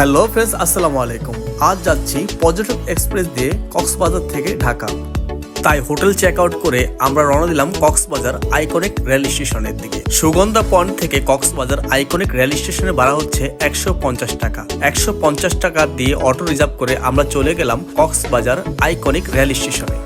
Hello friends, আসসালামু আলাইকুম। আজ যাচ্ছি পর্যটক এক্সপ্রেস দিয়ে কক্সবাজার থেকে ঢাকা। তাই হোটেল চেক আউট করে আমরা রওনা দিলাম কক্সবাজার আইকনিক রেল স্টেশনের দিকে। সুগন্ধা পয়েন্ট থেকে কক্সবাজার আইকনিক রেল স্টেশনে ভাড়া হচ্ছে একশো পঞ্চাশ টাকা। একশো পঞ্চাশ টাকা দিয়ে অটো রিজার্ভ করে আমরা চলে গেলাম কক্সবাজার আইকনিক রেল স্টেশনে।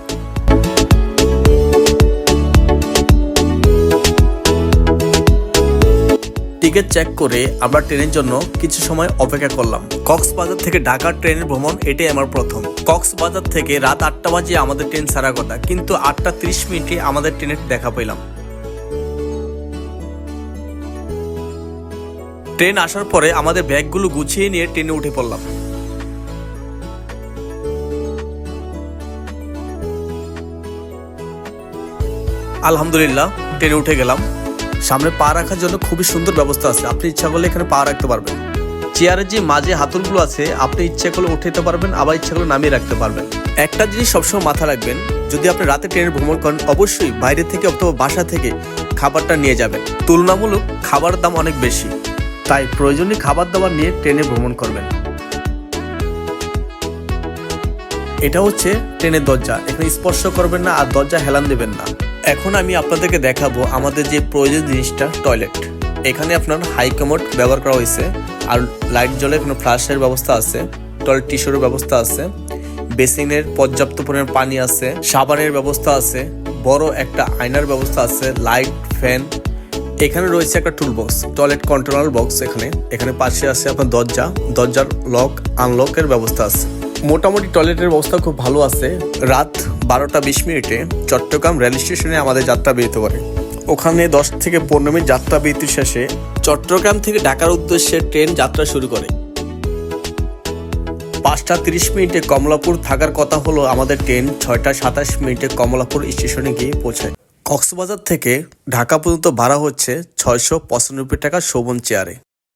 টিকিট চেক করে আমরা ট্রেনের জন্য কিছু সময় অপেক্ষা করলাম। কক্সবাজার থেকে ঢাকার ট্রেনের ভ্রমণ এটাই আমার প্রথম। কক্সবাজার থেকে রাত আটটা বাজে আমাদের ট্রেন ছাড়া কথা, কিন্তু আটটা তিরিশ মিনিটে আমাদের ট্রেনের দেখা পেলাম। ট্রেন আসার পরে আমাদের ব্যাগগুলো গুছিয়ে নিয়ে ট্রেনে উঠে পড়লাম। আলহামদুলিল্লাহ, ট্রেনে উঠে গেলাম। সামনে পা রাখার জন্য খুবই সুন্দর ব্যবস্থা আছে। আপনি ইচ্ছা করলে এখানে পা রাখতে পারবেন। চেয়ারের যে মাঝে হাতলগুলো আছে, আপনি ইচ্ছা করলে উঠে যেতে পারবেন, আবার ইচ্ছা করলে নামিয়ে রাখতে পারবেন। একটা জিনিস সবসময় মাথা রাখবেন, যদি আপনি রাতে ট্রেনে ভ্রমণ করেন, অবশ্যই বাইরে থেকে অথবা বাসা থেকে খাবারটা নিয়ে যাবেন। তুলনামূলক খাবার দাম অনেক বেশি। তাই প্রয়োজনীয় খাবার দাবার নিয়ে ট্রেনে ভ্রমণ করবেন। এটা হচ্ছে ট্রেনের দরজা। এখানে স্পর্শ করবেন না আর দরজা হেলান দেবেন না। এখন আমি আপনাদেরকে দেখাবো আমাদের যে প্রয়োজন জিনিসটা টয়লেট এখানে আপনার হাই কমোড ব্যবহার করা হয়েছে, আর লাইট জ্বলে এখানে ফ্লাশের ব্যবস্থা আছে টয়লেট টিস্যুর ব্যবস্থা আছে বেসিনের পর্যাপ্ত পরিমাণ পানি আছে, সাবানের ব্যবস্থা আছে, বড় একটা আয়নার ব্যবস্থা আছে লাইট ফ্যান এখানে রয়েছে একটা tool box toilet controller box এখানে। এখানে পাশে আছে আপনার দরজা, দরজার লক আনলকের ব্যবস্থা আছে। মোটামুটি টয়লেটের ব্যবস্থা খুব ভালো আছে। রাত বারোটা বিশ মিনিটে চট্টগ্রাম রেল স্টেশনে আমাদের যাত্রা বেরোতে পারে ওখানে দশ থেকে পনেরো মিনিট যাত্রা বিরতির শেষে চট্টগ্রাম থেকে ঢাকার উদ্দেশ্যে ট্রেন যাত্রা শুরু করে। পাঁচটা তিরিশ মিনিটে কমলাপুর থাকার কথা হলো আমাদের ট্রেন ছয়টা সাতাশ মিনিটে কমলাপুর স্টেশনে গিয়ে পৌঁছায়। কক্সবাজার থেকে ঢাকা পর্যন্ত ভাড়া হচ্ছে ছয়শো পঁচানব্বই টাকা শোভন চেয়ারে।